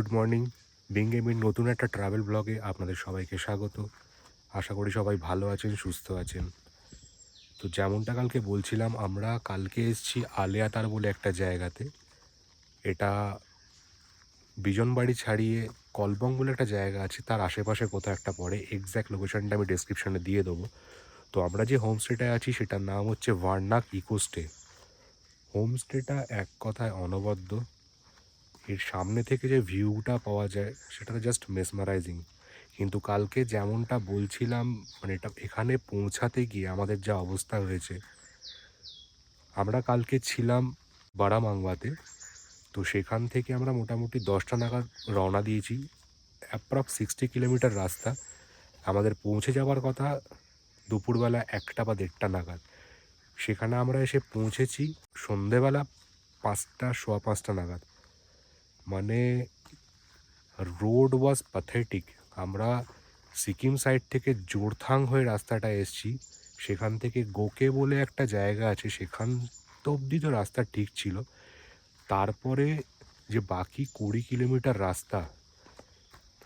Good morning বিঙ্গেমির নতুন একটা travel ব্লগে আপনাদের সবাইকে স্বাগত। আশা করি সবাই ভালো আছেন, সুস্থ আছেন। তো যেমনটা কালকে বলছিলাম, আমরা কালকে এসেছি আলিয়াতার বলে একটা জায়গাতে। এটা বিজনবাড়ি ছাড়িয়ে কলবং বলে একটা জায়গা আছে, তার আশেপাশে কোথাও একটা পড়ে। এক্স্যাক্ট লোকেশনটা আমি ডেসক্রিপশনে দিয়ে দেবো। তো আমরা যে হোমস্টেটায় আছি, সেটার নাম হচ্ছে ভার্নাক ইকোস্টে হোমস্টেটা এক কথায় অনবদ্য। এর সামনে থেকে যে ভিউটা পাওয়া যায়, সেটা জাস্ট মেসমারাইজিং কিন্তু কালকে যেমনটা বলছিলাম মানে এটা এখানে পৌঁছাতে গিয়ে আমাদের যা অবস্থা হয়েছে, আমরা কালকে ছিলাম বারামাংবাতে তো সেখান থেকে আমরা মোটামুটি দশটা নাগাদ রওনা দিয়েছি অ্যাপ্রক্স সিক্সটি কিলোমিটার রাস্তা। আমাদের পৌঁছে যাওয়ার কথা দুপুরবেলা একটা বা দেড়টা নাগাদ। সেখানে আমরা এসে পৌঁছেছি সন্ধেবেলা পাঁচটা, সোয়া পাঁচটা নাগাদ। মানে রোড ওয়াজ প্যাথেটিক আমরা সিকিম সাইড থেকে জোরথাং হয়ে রাস্তাটা এসছি। সেখান থেকে গোকে বলে একটা জায়গা আছে, সেখান তো অবধি তো রাস্তা ঠিক ছিল। তারপরে যে বাকি কুড়ি কিলোমিটার রাস্তা,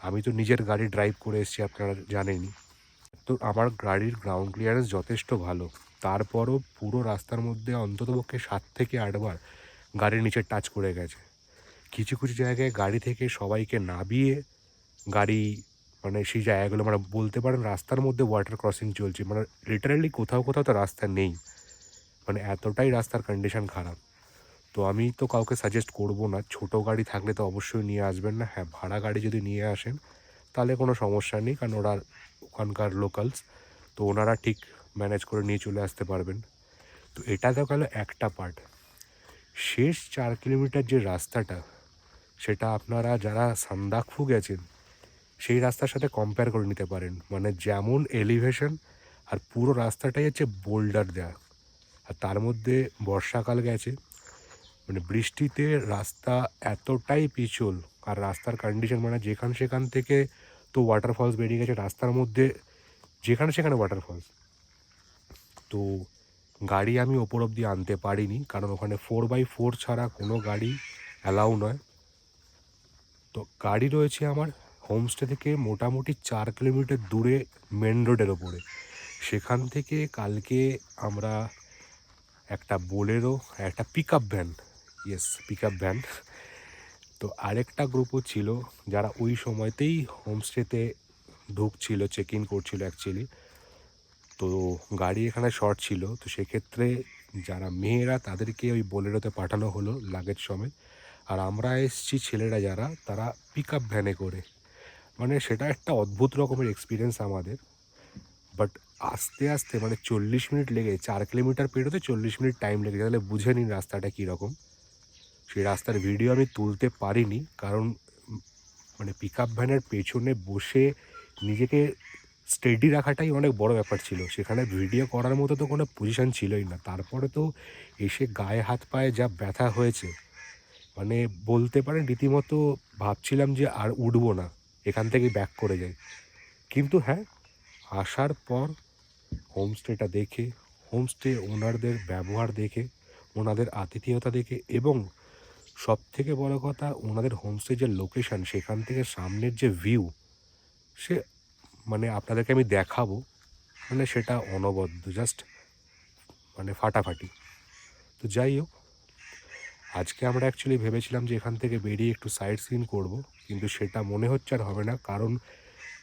আমি তো নিজের গাড়ি ড্রাইভ করে এসেছি, আপনারা জানেনই। তো আমার গাড়ির গ্রাউন্ড ক্লিয়ারেন্স যথেষ্ট ভালো। তারপরও পুরো রাস্তার মধ্যে অন্ততপক্ষে সাত থেকে আটবার গাড়ির নিচে টাচ করে গেছে। কিছু কিছু জায়গায় গাড়ি থেকে সবাইকে নামিয়ে গাড়ি মানে সেই জায়গাগুলো মানে বলতে পারেন রাস্তার মধ্যে ওয়াটার ক্রসিং চলছে। মানে লিটারালি কোথাও কোথাও তো রাস্তা নেই। মানে এতটাই রাস্তার কন্ডিশন খারাপ। তো আমি তো কাউকে সাজেস্ট করব না। ছোট গাড়ি থাকলে তো অবশ্যই নিয়ে আসবেন না। হ্যাঁ ভাড়া গাড়ি যদি নিয়ে আসেন, তাহলে কোনো সমস্যা নেই। কারণ ওরা ওখানকার লোকালস তো ওনারা ঠিক ম্যানেজ করে নিয়ে চলে আসতে পারবেন। তো এটা তো গেল একটা পার্ট শেষ চার কিলোমিটার যে রাস্তাটা সেটা আপনারা যারা সান্দাকফু গেছেন, সেই রাস্তার সাথে কম্পেয়ার করে নিতে পারেন। মানে যেমন এলিভেশন আর পুরো রাস্তাটাই হচ্ছে বোল্ডার দেওয়া আর তার মধ্যে বর্ষাকাল গেছে মানে বৃষ্টিতে রাস্তা এতটাই পিছল, আর রাস্তার কন্ডিশন মানে যেখান সেখান থেকে তো ওয়াটারফলস বেরিয়ে গেছে, রাস্তার মধ্যে যেখানে সেখানে ওয়াটারফলস তো গাড়ি আমি ওপর অবধি আনতে পারিনি, কারণ ওখানে ফোর বাই ফোর ছাড়া কোনো গাড়ি অ্যালাউ নয়। তো গাড়ি রয়েছে আমার হোমস্টে থেকে মোটামুটি চার কিলোমিটার দূরে মেন রোডের ওপরে। সেখান থেকে কালকে আমরা একটা বোলেরো, একটা pick up van yes pick up van তো আরেকটা গ্রুপও ছিল যারা ওই সময়তেই হোমস্টেতে ঢুকছিল চেক ইন করছিল অ্যাকচুয়ালি তো গাড়ি এখানে শর্ট ছিল, তো সেক্ষেত্রে যারা মেয়েরা তাদেরকে ওই বোলেরোতে পাঠানো হলো লাগেজ সমেত। আর আমরা এসছি ছেলেরা যারা, তারা পিক আপ ভ্যানে করে। মানে সেটা একটা অদ্ভুত রকমের এক্সপিরিয়েন্স আমাদের। বাট আস্তে আস্তে মানে চল্লিশ মিনিট লেগে, চার কিলোমিটার পেরোতে চল্লিশ মিনিট টাইম লেগে তাহলে বুঝে নিন রাস্তাটা কীরকম। সেই রাস্তার ভিডিও আমি তুলতে পারিনি, কারণ মানে পিক আপ ভ্যানের পেছনে বসে নিজেকে স্টেডি রাখাটাই অনেক বড় ব্যাপার ছিল। সেখানে ভিডিও করার মতো তো কোনো পজিশান ছিলই না। তারপরে তো এসে গায়ে হাত পায়ে যা ব্যথা হয়েছে মানে বলতে পারেন রীতিমতো ভাবছিলাম যে আর উঠবো না, এখান থেকে ব্যাক করে যাই। কিন্তু হ্যাঁ আসার পর হোমস্টেটা দেখে হোমস্টে ওনারদের ব্যবহার দেখে, ওনাদের আতিথেয়তা দেখে এবং সব থেকে বড় কথা, ওনাদের হোমস্টে যে লোকেশান সেখান থেকে সামনের যে ভিউ সে মানে আপনাদেরকে আমি দেখাবো মানে সেটা অনবদ্য জাস্ট মানে ফাটাফাটি। তো যাই হোক আজকে আমরা অ্যাকচুয়ালি ভেবেছিলাম যে এখান থেকে বেরিয়ে একটু সাইট সিন করব, কিন্তু সেটা মনে হচ্ছে আর হবে না, কারণ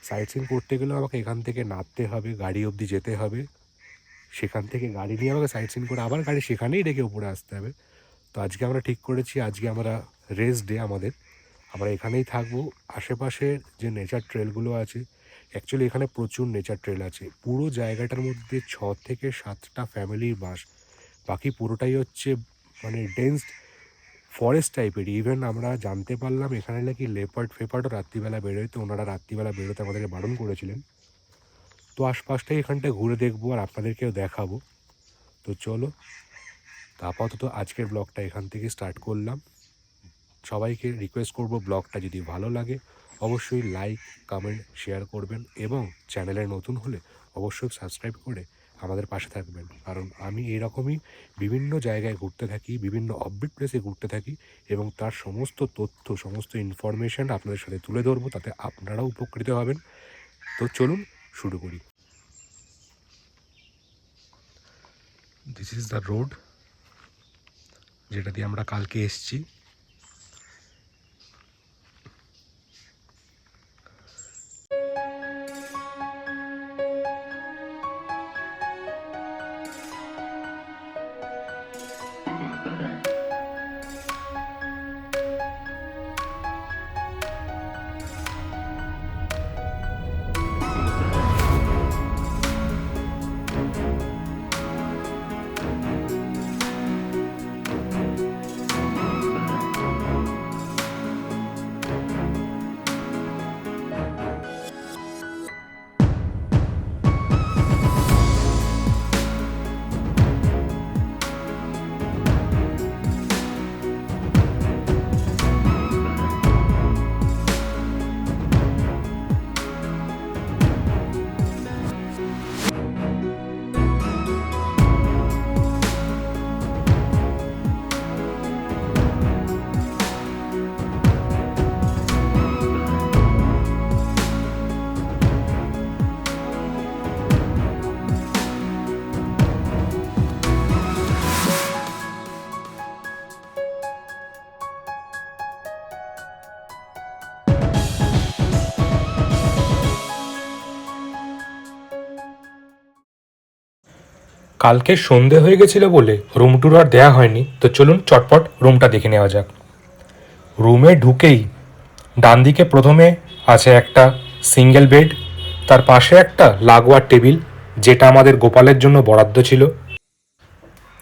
সাইট সিন করতে গেলেও আমাকে এখান থেকে নামতে হবে, গাড়ি অবধি যেতে হবে। সেখান থেকে গাড়ি নিয়ে আমাকে সাইট সিন করে আবার গাড়ি সেখানেই রেখে উপরে আসতে হবে। তো আজকে আমরা ঠিক করেছি, আজকে আমরা রেস্ট ডে আমাদের। আমরা এখানেই থাকব আশেপাশের যে নেচার ট্রেলগুলো আছে অ্যাকচুয়ালি এখানে প্রচুর নেচার ট্রেল আছে। পুরো জায়গাটার মধ্যে ছ থেকে সাতটা ফ্যামিলির বাস, বাকি পুরোটাই হচ্ছে মানে ডেন্স ফরেস্ট টাইপের ইভেন আমরা জানতে পারলাম এখানে নাকি লেপার্ড ফেপার্ডও রাত্রিবেলা বেরোয়, তো ওনারা রাত্রিবেলা বেরোতে আমাদেরকে বারণ করেছিলেন। তো আশপাশটাই এখানটায় ঘুরে দেখব আর আপনাদেরকেও দেখাবো। তো চলো আপাতত আজকের ব্লগটা এখান থেকে স্টার্ট করলাম। সবাইকে রিকোয়েস্ট করব ব্লগটা যদি ভালো লাগে, অবশ্যই লাইক কমেন্ট শেয়ার করবেন এবং চ্যানেলে নতুন হলে অবশ্যই সাবস্ক্রাইব করে আমাদের পাশে থাকবেন। কারণ আমি এরকমই বিভিন্ন জায়গায় ঘুরতে থাকি, বিভিন্ন অববিট প্লেসে ঘুরতে থাকি এবং তার সমস্ত তথ্য, সমস্ত ইনফরমেশন আপনাদের সাথে তুলে ধরবো, তাতে আপনারাও উপকৃত হবেন। তো চলুন শুরু করি। দিস ইজ দ্য রোড যেটা দিয়ে আমরা কালকে এসছি। কালকে সন্ধে হয়ে গেছিল বলে রুম ট্যুর আর দেওয়া হয়নি, তো চলুন চটপট রুমটা দেখে নেওয়া যাক। রুমে ঢুকেই ডান দিকে প্রথমে আছে একটা সিঙ্গেল বেড তার পাশে একটা লাগোয়ার টেবিল, যেটা আমাদের গোপালের জন্য বরাদ্দ ছিল।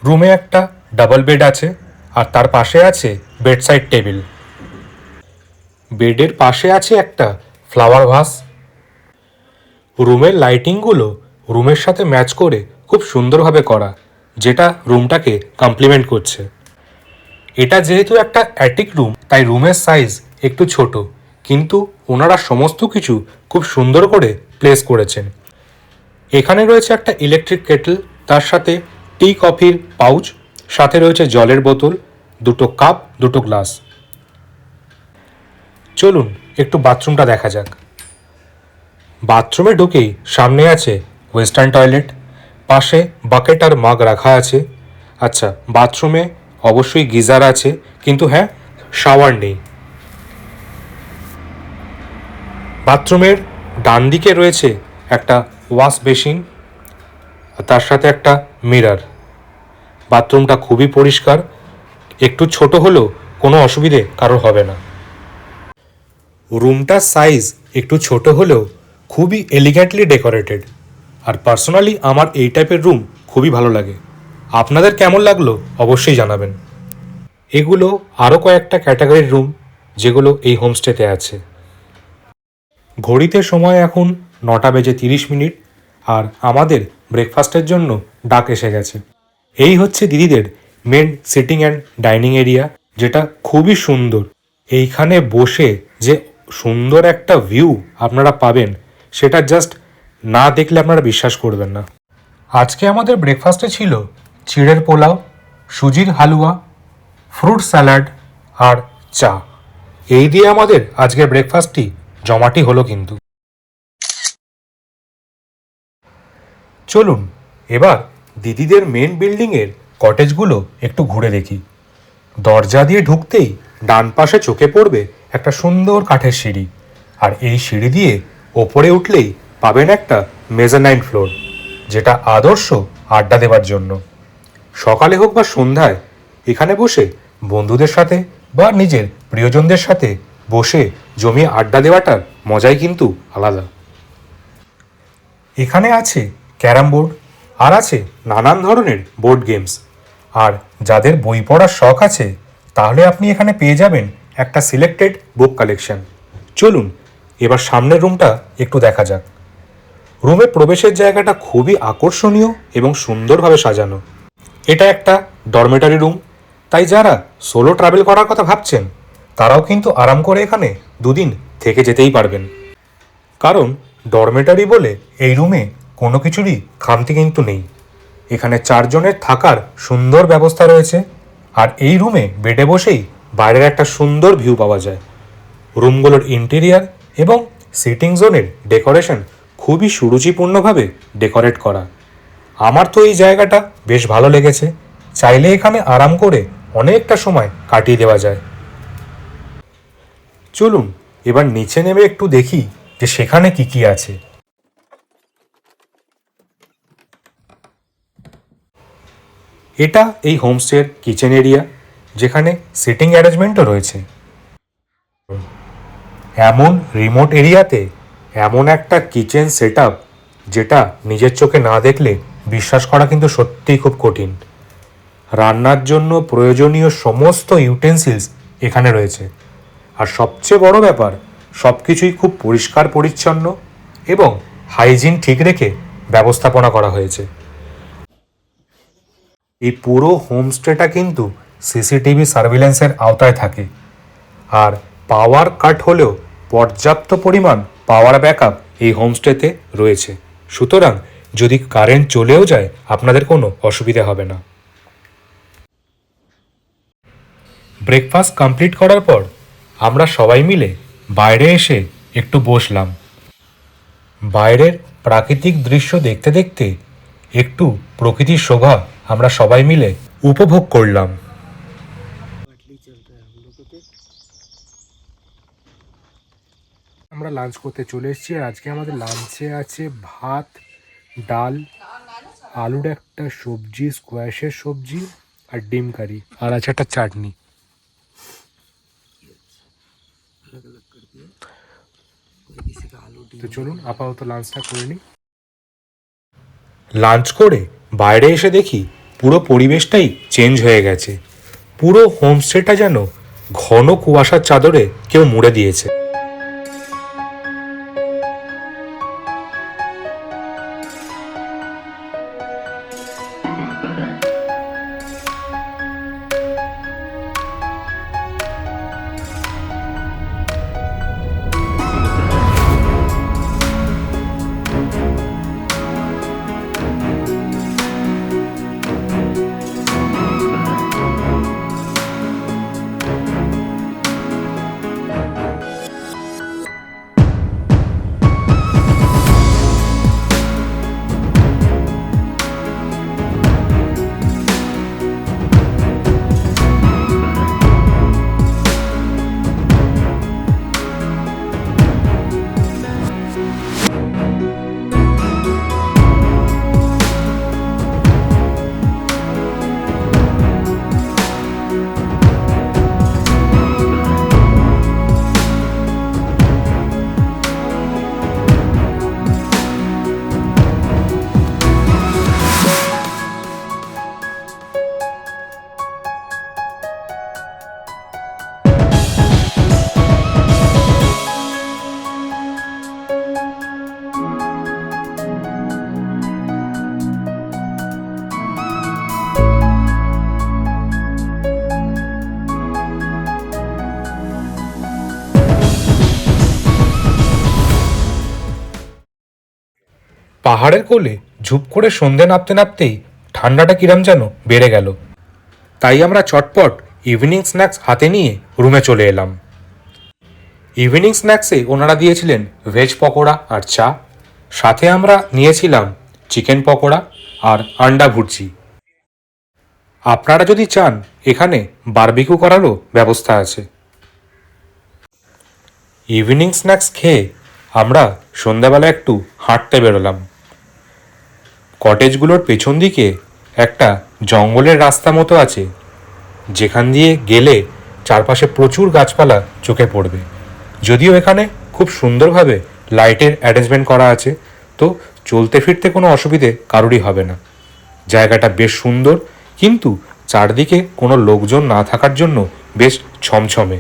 রুমে একটা ডাবল বেড আছে, আর তার পাশে আছে বেডসাইড টেবিল বেডের পাশে আছে একটা ফ্লাওয়ার ভাস রুমের লাইটিংগুলো রুমের সাথে ম্যাচ করে খুব সুন্দরভাবে করা, যেটা রুমটাকে কমপ্লিমেন্ট করছে। এটা যেহেতু একটা অ্যাটিক রুম তাই রুমের সাইজ একটু ছোট, কিন্তু ওনারা সমস্ত কিছু খুব সুন্দর করে প্লেস করেছেন। এখানে রয়েছে একটা ইলেকট্রিক কেটল তার সাথে টি কফির পাউচ সাথে রয়েছে জলের বোতল, দুটো কাপ দুটো গ্লাস চলুন, একটু বাথরুমটা দেখা যাক। বাথরুমে ঢুকেই সামনে আছে ওয়েস্টার্ন টয়লেট পাশে বাকেট আর মাগ রাখা আছে। আচ্ছা বাথরুমে অবশ্যই গিজার আছে, কিন্তু হ্যাঁ শাওয়ার নেই। বাথরুমের ডান দিকে রয়েছে একটা ওয়াশ বেসিন তার সাথে একটা মিরার বাথরুমটা খুবই পরিষ্কার, একটু ছোট হলেও কোনো অসুবিধে কারোর হবে না। রুমটার সাইজ একটু ছোট হলেও খুবই এলিগেন্টলি ডেকোরেটেড আর পার্সোনালি আমার এই টাইপের রুম খুবই ভালো লাগে। আপনাদের কেমন লাগল অবশ্যই জানাবেন। এগুলো আরও কয়েকটা ক্যাটাগরির রুম যেগুলো এই হোমস্টেতে আছে। ঘড়িতে সময় এখন নটা বেজে তিরিশ মিনিট আর আমাদের ব্রেকফাস্টের জন্য ডাক এসে গেছে। এই হচ্ছে দিদিদের main sitting and dining area যেটা খুবই সুন্দর। এইখানে বসে যে সুন্দর একটা ভিউ আপনারা পাবেন, সেটা জাস্ট না দেখলে আপনারা বিশ্বাস করবেন না। আজকে আমাদের ব্রেকফাস্টে ছিল চিড়ের পোলাও, সুজির হালুয়া ফ্রুট স্যালাড আর চা। এই দিয়ে আমাদের আজকের ব্রেকফাস্টটি জমাটি হলো কিন্তু। চলুন, এবার দিদিদের মেন বিল্ডিংয়ের কটেজগুলো একটু ঘুরে দেখি। দরজা দিয়ে ঢুকতেই ডান পাশে চোখে পড়বে একটা সুন্দর কাঠের সিঁড়ি। আর এই সিঁড়ি দিয়ে ওপরে উঠলেই পাবেন একটা মেজানাইন ফ্লোর, যেটা আদর্শ আড্ডা দেওয়ার জন্য। সকালে হোক বা সন্ধ্যায়, এখানে বসে বন্ধুদের সাথে বা নিজের প্রিয়জনদের সাথে বসে জমিয়ে আড্ডা দেওয়াটার মজাই কিন্তু আলাদা। এখানে আছে ক্যারাম বোর্ড আর আছে নানান ধরনের বোর্ড গেমস। আর যাদের বই পড়ার শখ আছে, তাহলে আপনি এখানে পেয়ে যাবেন একটা সিলেক্টেড বুক কালেকশন। চলুন, এবার সামনের রুমটা একটু দেখা যাক। রুমে প্রবেশের জায়গাটা খুবই আকর্ষণীয় এবং সুন্দরভাবে সাজানো। এটা একটা ডরমেটারি রুম তাই যারা সোলো ট্রাভেল করার কথা ভাবছেন, তারাও কিন্তু আরাম করে এখানে দুদিন থেকে যেতেই পারবেন। কারণ ডরমেটারি বলে এই রুমে কোনো কিছুরই খামতি কিন্তু নেই। এখানে চারজনের থাকার সুন্দর ব্যবস্থা রয়েছে। আর এই রুমে বেডে বসেই বাইরের একটা সুন্দর ভিউ পাওয়া যায়। রুমগুলোর ইন্টেরিয়ার এবং সিটিং জোনের ডেকোরেশন খুবই সুরুচিপূর্ণভাবে ডেকোরেট করা। আমার তো এই জায়গাটা বেশ ভালো লেগেছে। চাইলে এখানে আরাম করে অনেকটা সময় কাটিয়ে দেওয়া যায়। চলুন, এবার নিচে নেমে একটু দেখি যে সেখানে কি কি আছে। এটা এই হোমস্টের কিচেন এরিয়া, যেখানে সিটিং অ্যারেঞ্জমেন্টও রয়েছে। এমন রিমোট এরিয়াতে এমন একটা কিচেন সেট যেটা নিজের চোখে না দেখলে বিশ্বাস করা কিন্তু সত্যিই খুব কঠিন। রান্নার জন্য প্রয়োজনীয় সমস্ত ইউটেন্সিলস এখানে রয়েছে। আর সবচেয়ে বড় ব্যাপার সব কিছুই খুব পরিষ্কার পরিচ্ছন্ন এবং হাইজিন ঠিক রেখে ব্যবস্থাপনা করা হয়েছে। এই পুরো হোমস্টেটা কিন্তু সিসিটিভি সার্ভিলেন্সের আওতায় থাকে। আর পাওয়ার কাট হলেও পর্যাপ্ত পরিমাণ পাওয়ার ব্যাকআপ এই হোমস্টেতে রয়েছে। সুতরাং যদি কারেন্ট চলেও যায়, আপনাদের কোনো অসুবিধা হবে না। ব্রেকফাস্ট কমপ্লিট করার পর আমরা সবাই মিলে বাইরে এসে একটু বসলাম। বাইরের প্রাকৃতিক দৃশ্য দেখতে দেখতে একটু প্রকৃতির শোভা আমরা সবাই মিলে উপভোগ করলাম। আমরা লাঞ্চ করতে চলে এসেছি। আর আজকে আমাদের লাঞ্চে আছে ভাত, ডাল, আলুর একটা সবজি স্কোয়াশের সবজি আর ডিম কারি। আর আছে একটা চাটনি। তো চলুন, আপাতত লাঞ্চটা করে নিই। লাঞ্চ করে বাইরে এসে দেখি পুরো পরিবেশটাই চেঞ্জ হয়ে গেছে। পুরো হোমস্টেটা যেন ঘন কুয়াশার চাদরে কেউ মুড়ে দিয়েছে। পাহাড়ের কোলে ঝুপ করে সন্ধে নামতে নামতেই ঠান্ডাটা কিরম যেন বেড়ে গেল। তাই আমরা চটপট ইভিনিং স্ন্যাক্স হাতে নিয়ে রুমে চলে এলাম। ইভিনিং স্ন্যাক্সে ওনারা দিয়েছিলেন ভেজ পকোড়া আর চা। সাথে আমরা নিয়েছিলাম চিকেন পকোড়া আর আন্ডা ভুর্জি। আপনারা যদি চান, এখানে বারবিকিউ করারও ব্যবস্থা আছে। ইভিনিং স্ন্যাক্স খেয়ে আমরা সন্ধ্যাবেলা একটু হাঁটতে বেরোলাম। কটেজগুলোর পেছন দিকে একটা জঙ্গলের রাস্তা মতো আছে। যেখান দিয়ে গেলে চারপাশে প্রচুর গাছপালা চোখে পড়বে। যদিও এখানে খুব সুন্দরভাবে লাইটের অ্যারেঞ্জমেন্ট করা আছে, তো চলতে ফিরতে কোনো অসুবিধে কারোরই হবে না। জায়গাটা বেশ সুন্দর, কিন্তু চারদিকে কোনো লোকজন না থাকার জন্য বেশ ছমছমে।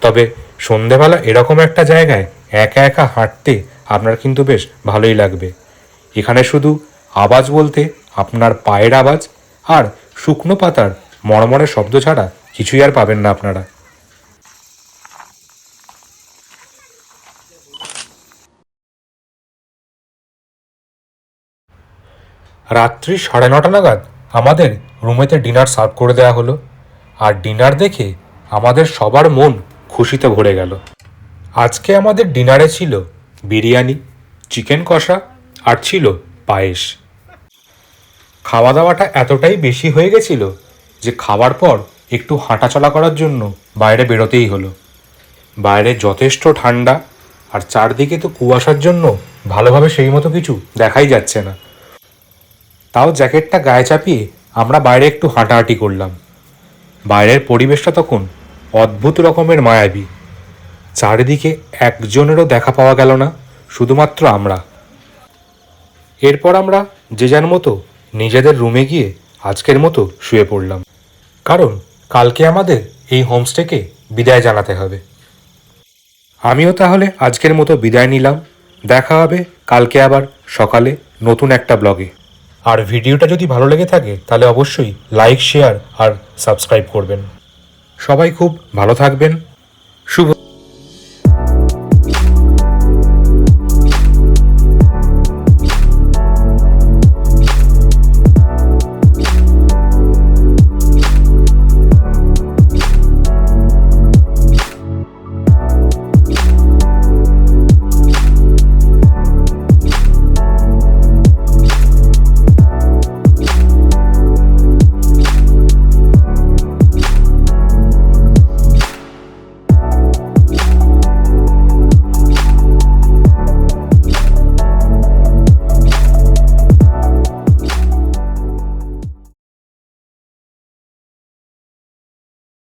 তবে সন্ধেবেলা এরকম একটা জায়গায় একা একা হাঁটতে আপনার কিন্তু বেশ ভালোই লাগবে। এখানে শুধু আওয়াজ বলতে আপনার পায়ের আওয়াজ আর শুকনো পাতার মরমরে শব্দ ছাড়া কিছুই আর পাবেন না আপনারা। রাত্রি সাড়ে নটা নাগাদ আমাদের রুমেতে ডিনার সার্ভ করে দেওয়া হলো আর ডিনার দেখে আমাদের সবার মন খুশিতে ভরে গেল। আজকে আমাদের ডিনারে ছিল বিরিয়ানি, চিকেন কষা আর ছিল পায়েস। খাওয়া দাওয়াটা এতটাই বেশি হয়ে গেছিল যে খাওয়ার পর একটু হাঁটাচলা করার জন্য বাইরে বেরোতেই হলো। বাইরে যথেষ্ট ঠান্ডা আর চারদিকে তো কুয়াশার জন্য ভালোভাবে সেই মতো কিছু দেখাই যাচ্ছে না। তাও জ্যাকেটটা গায়ে চাপিয়ে আমরা বাইরে একটু হাঁটাহাঁটি করলাম। বাইরের পরিবেশটা তখন অদ্ভুত রকমের মায়াবী। চারিদিকে একজনেরও দেখা পাওয়া গেল না, শুধুমাত্র আমরা। এরপর আমরা যে যার মতো নিজেদের রুমে গিয়ে আজকের মতো শুয়ে পড়লাম। কারণ কালকে আমাদের এই হোমস্টেকে বিদায় জানাতে হবে। আমিও তাহলে আজকের মতো বিদায় নিলাম। দেখা হবে কালকে আবার সকালে নতুন একটা ব্লগে। আর ভিডিওটা যদি ভালো লেগে থাকে, তাহলে অবশ্যই লাইক, শেয়ার আর সাবস্ক্রাইব করবেন। সবাই খুব ভালো থাকবেন। শুভ